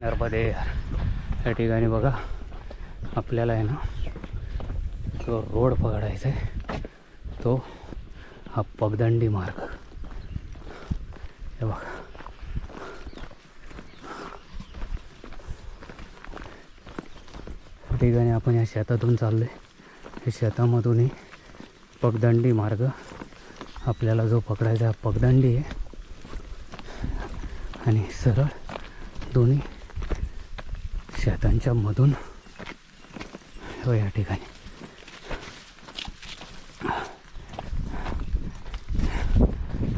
नर्मदे या ठिकाणी बघा आपल्याला आहे ना जो रोड पकडायचा आहे तो हा पगदंडी मार्ग. हे बघा. या ठिकाणी आपण या शेतातून चाललो आहे या शेतामधूनही पगदंडी मार्ग आपल्याला जो पकडायचा हा पगदंडी आहे. आणि सरळ दोन्ही शेतांच्या मधून हो या ठिकाणी.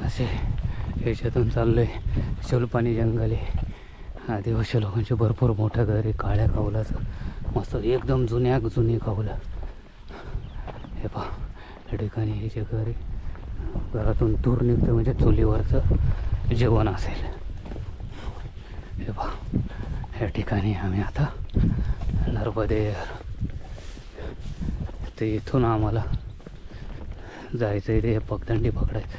असे ह्याच्यातून चाललो आहे शोलपाणी जंगल आहे. आदिवासी लोकांचे भरपूर मोठं घर आहे काळ्या कावलाचं. मस्त एकदम जुन्या जुनी कावलं. हे पहा या ठिकाणी हे जे घर आहे घरातून दूर निघतं म्हणजे चुलीवरचं जेवण असेल. हे पहा. या ठिकाणी आम्ही आता नर्मदे ते इथून आम्हाला जायचं आहे ते पगदंडी पकडायचं.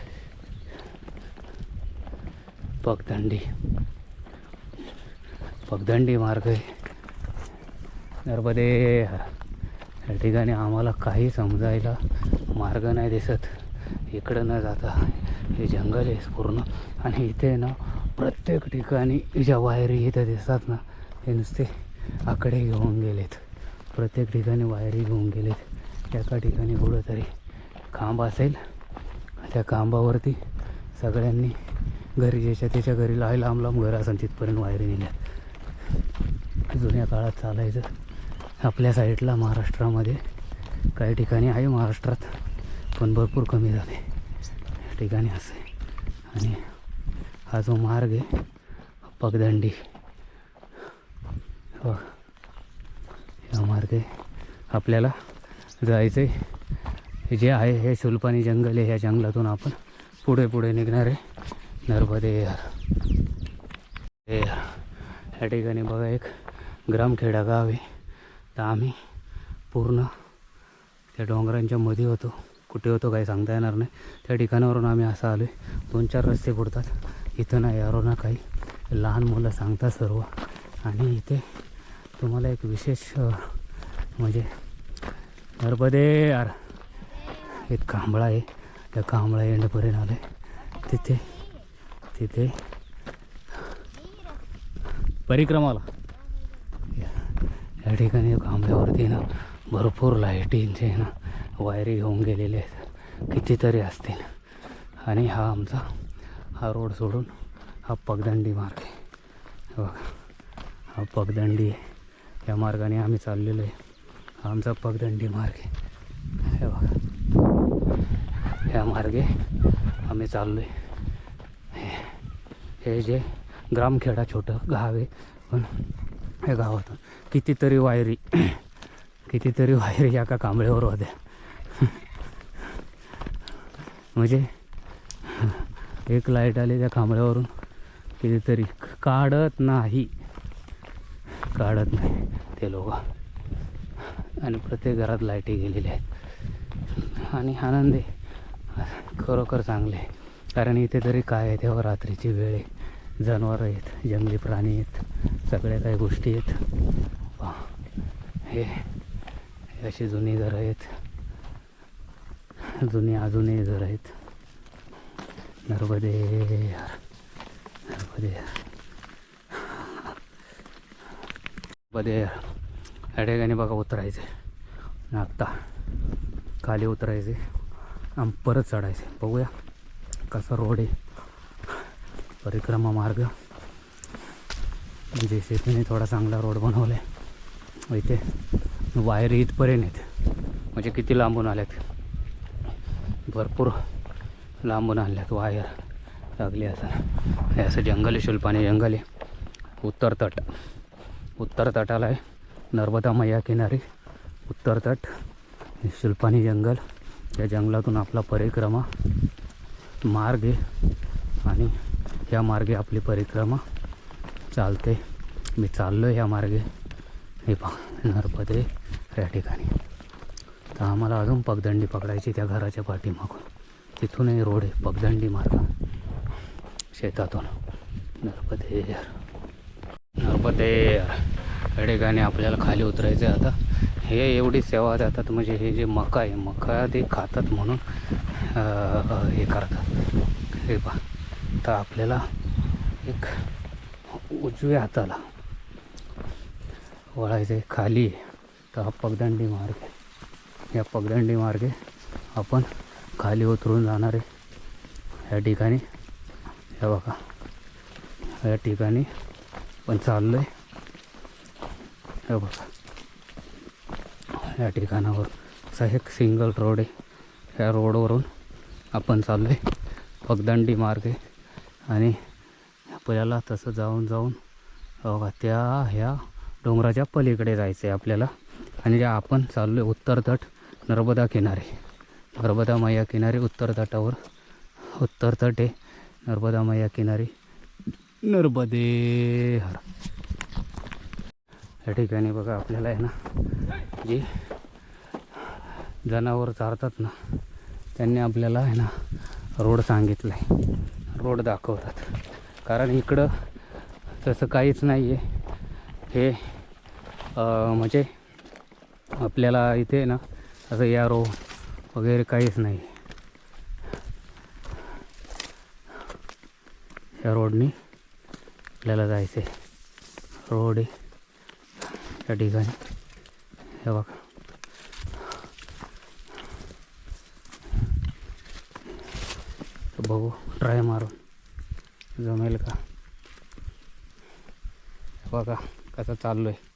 पगदंडी. पगदंडी मार्ग आहे. नर्मदे. या ठिकाणी आम्हाला काही समजायला मार्ग नाही दिसत. इकडं न जाता हे जंगल आहे पूर्ण. आणि इथे ना प्रत्येक ठिकाणी ज्या वायरी इथं दिसतात ना हे नुसते आकडे घेऊन गेलेत. प्रत्येक ठिकाणी वायरी घेऊन गेलेत. एका ठिकाणी कुठंतरी खांब असेल. त्या खांबावरती सगळ्यांनी घरी ज्याच्या त्याच्या घरी लाय लांब लांब घर असेल तिथपर्यंत वायरी नेल्या जुन्या काळात चालायचं. आपल्या साईडला महाराष्ट्रामध्ये काही ठिकाणी आहे महाराष्ट्रात पण भरपूर कमी झाले. या ठिकाणी असं. आहे आणि हा जो मार्ग आहे पगदंडी. ह्या मार्गे आपल्याला जायचं आहे जे आहे हे सुलपानी जंगल आहे ह्या जंगलातून आपण पुढे पुढे निघणार आहे. नर्मदे यार. हे या ठिकाणी बघा एक ग्रामखेडा गाव आहे. तर आम्ही पूर्ण त्या डोंगरांच्या मध्ये होतो. कुठे होतो काही सांगता येणार नाही. त्या ठिकाणावरून आम्ही असं आलो आहे दोन चार रस्ते बुडतात. इथं ना यारो ना काही लहान मुलं सांगतात सर्व. आणि इथे तुम्हाला एक विशेष म्हणजे नर्मदे यार एक कांबळा आहे. त्या कांबळा एंडपर्यंत आलं आहे तिथे तिथे. परिक्रमाला. या- या ठिकाणी कांबळ्यावरती ना भरपूर लाईटींचे ना वायरी घेऊन गेलेले आहेत. कितीतरी असतील. आणि हा आमचा हा रोड सोडून हा पगदंडी मार्ग आहे. बघा हा पगदंडी आहे. या मार्गाने आम्ही चाललेलो आहे. आमचा पगदंडी मार्ग आहे. हे बघा. ह्या मार्गे आम्ही चाललो आहे हे जे ग्रामखेडा छोटं गाव आहे पण हे गावातून कितीतरी वायरी कितीतरी वायरी एका कांबळेवर होत्या. म्हणजे एक लाइट आली त्या कांबळ्यावरून कितीतरी. काढत नाही. काढत नाही ते लोक. आणि प्रत्येक घरात लाईटी गेलेल्या आहेत. आणि आनंद आहे खरोखर चांगले. आहे कारण इथे तरी काय आहे तेव्हा रात्रीची वेळ आहे. जनावरं आहेत जंगली प्राणी आहेत सगळ्या काही गोष्टी आहेत. हे अशी जुनी घरं आहेत. जुनी अजूनही घरं आहेत. नर्मदे यार नर्मदे बदे नर्मदे या ठिकाणी बघा उतरायचे. आत्ता खाली उतरायचे आणि परत चढायचे. बघूया कसा रोड आहे. परिक्रमा मार्ग. जे शेतीने थोडा चांगला रोड बनवला आहे इथे वायरी इथपर्यंत आहेत. म्हणजे किती लांबून आल्यात. भरपूर लांबून आणल्यात वायर लागली असं हे असं जंगल शुल्पाने जंगल आहे. उत्तर तट उत्तर तटाला आहे नर्मदा मैया किनारी. उत्तर तट हे जंगल. या जंगलातून आपला परिक्रमा मार्ग आहे. आणि ह्या मार्गे आपली परिक्रमा चालते. मी चाललो आहे ह्या मार्गे. हे पा नर्मदे या ठिकाणी. तर आम्हाला अजून पगदंडी पकडायची त्या घराच्या पाठीमागून. तिथूनही रोड आहे पगदंडी मार्ग. शेतातून. नर्मदे नर्मदे या ठिकाणी आपल्याला खाली उतरायचं आहे आता. हे एवढी सेवा देतात म्हणजे हे जे मका आहे मका ते खातात म्हणून हे करतात. हे पा तर आपल्याला एक उजव्या हाताला वळायचं आहे खाली आहे. तर हा पगदंडी मार्ग आहे. या पगदंडी मार्गे आपण खाली उतरून जाणार आहे. या ठिकाणी हे बघा. या ठिकाणी पण चाललो आहे हे बघा. या ठिकाणावर असा एक सिंगल रोड आहे. या रोडवरून आपण चाललो आहे पगदंडी मार्ग आहे आणि आपल्याला तसं जाऊन जाऊन बघा त्या ह्या डोंगराच्या पलीकडे जायचं आहे आपल्याला. आणि जे आपण चाललो आहे उत्तर तट नर्मदा किनारे. नर्मदा मैया किनारे उत्तर तटावर. उत्तर तट आहे नर्मदा मैया किनारी. नर्मदे हर या ठिकाणी बघा आपल्याला आहे ना जे जनावर चारतात ना त्यांनी आपल्याला आहे ना रोड सांगितला आहे रोड दाखवतात. कारण इकडं तसं काहीच नाही आहे हे म्हणजे आपल्याला इथे ना असं यारो वगैरे काहीच नाही या रोडनी आपल्याला जायचं आहे रोड आहे. या ठिकाणी. हे बघा. बघू. ट्राय मारून. जमेल का? बघा. कसं चाललो आहे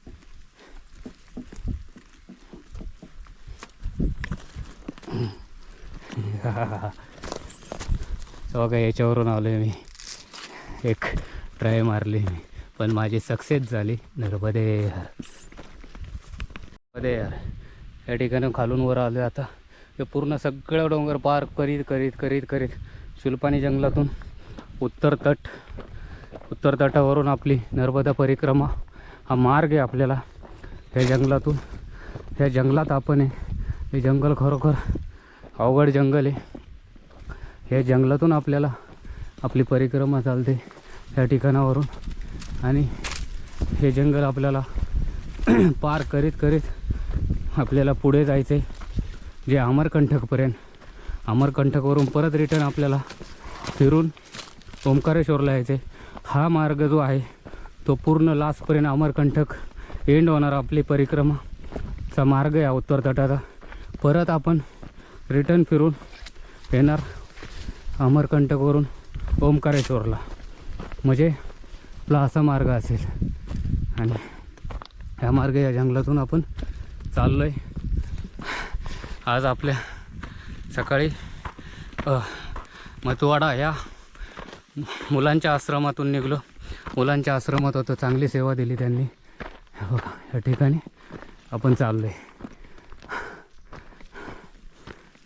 बघा याच्यावरून आलो आहे मी. एक ट्राय मारली मी. पण माझी सक्सेस झाली. नर्मदे यार नर्मदे यार या ठिकाणी खालून वर आलो आता. हे पूर्ण सगळं डोंगर पार करीत करीत करीत करीत शुल्पानी जंगलातून उत्तर तट उत्तर तटावरून आपली नर्मदा परिक्रमा हा मार्ग आहे आपल्याला. ह्या जंगलातून ह्या जंगलात आपण आहे. हे जंगल खरोखर अवघड जंगल आहे. ह्या जंगलातून आपल्याला आपली परिक्रमा चालते. ह्या ठिकाणावरून. आणि हे जंगल आपल्याला पार करीत करीत आपल्याला पुढे जायचं आहे जे अमरकंठकपर्यंत अमरकंठकवरून परत रिटर्न आपल्याला फिरून ओंकारेश्वरला यायचे हा मार्ग जो आहे तो पूर्ण लास्टपर्यंत अमरकंठक एंड होणार आपली परिक्रमाचा मार्ग आहे हा उत्तर तटाचा. परत आपण रिटर्न फिरून येणार अमरकंटकवरून ओंकारेश्वरला. म्हणजे आपला असा मार्ग असेल. आणि ह्या मार्ग या जंगलातून आपण चाललो आहे आज आपल्या सकाळी मतवाडा या मुलांच्या आश्रमातून निघलो. मुलांच्या आश्रमात होतं. चांगली सेवा दिली त्यांनी. बघा या ठिकाणी आपण चाललो आहे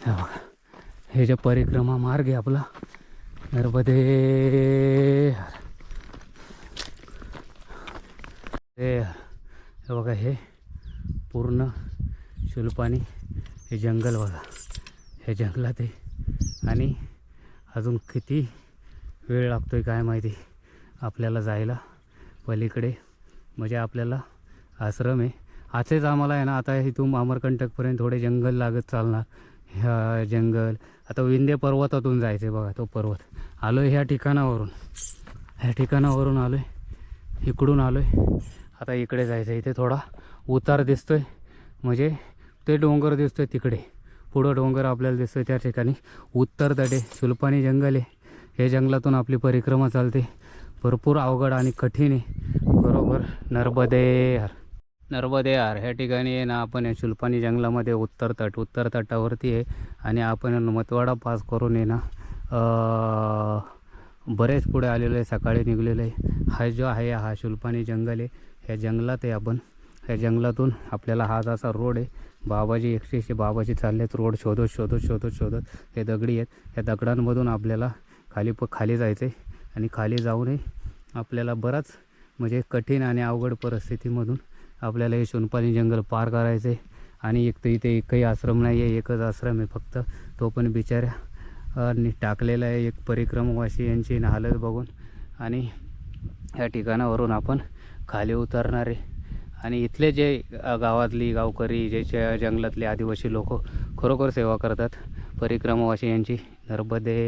हे बघा हे जे परिक्रमा मार्ग आहे आपला नर्मदे हे हे बघा हे पूर्ण शुल्पानी हे जंगल बघा. हे जंगलात आहे. आणि अजून किती वेळ लागतो आहे काय माहिती? आपल्याला जायला पलीकडे. म्हणजे आपल्याला आश्रम आहे. असेच आम्हाला आहे ना आता इथून अमरकंटकपर्यंत थोडे जंगल लागत चालणार. ह्या जंगल आता विंध्य पर्वतातून जायचं आहे बघा तो पर्वत. आलो आहे ह्या ठिकाणावरून. ह्या ठिकाणावरून आलो आहे इकडून आलो आहे आता इकडे जायचं आहे इथे थोडा उतार दिसतो आहे म्हणजे ते डोंगर दिसतो आहे तिकडे. पुढं डोंगर आपल्याला दिसतो आहे त्या ठिकाणी. उत्तर दडे सुलपानी जंगल आहे. हे जंगलातून आपली परिक्रमा चालते. भरपूर अवघड आणि कठीण आहे. बरोबर नर्मदे हर नर्मदे यार ह्या ठिकाणी आहे ना आपण या शुल्पानी जंगलामध्ये उत्तर तट उत्तर तटावरती आहे. आणि आपण मतवाडा पास करून आहे ना बरेच पुढे आलेलो आहे सकाळी निघलेलो आहे. हा जो आहे हा शुल्पानी जंगल आहे. ह्या जंगलात आहे आपण. ह्या जंगलातून आपल्याला हा जसा रोड आहे. बाबाजी एकशे बाबाजी चाललेत रोड शोधत शोधत शोधत शोधत. हे दगडी आहेत. ह्या दगडांमधून आपल्याला खाली प खाली जायचं आहे आणि खाली जाऊनही आपल्याला बराच म्हणजे कठीण आणि अवघड परिस्थितीमधून आपल्याला हे सोनपाणी जंगल पार करायचं आहे आणि एक तर इथे एकही आश्रम नाही आहे एकच आश्रम आहे फक्त. तो पण बिचाऱ्या टाकलेला आहे एक परिक्रमवासी यांची हालत बघून. आणि ह्या ठिकाणावरून आपण खाली उतरणारे. आणि इथले जे गावातली गावकरी जे जंगलातले आदिवासी लोक खरोखर सेवा करतात. परिक्रमावासी यांची नर्मदे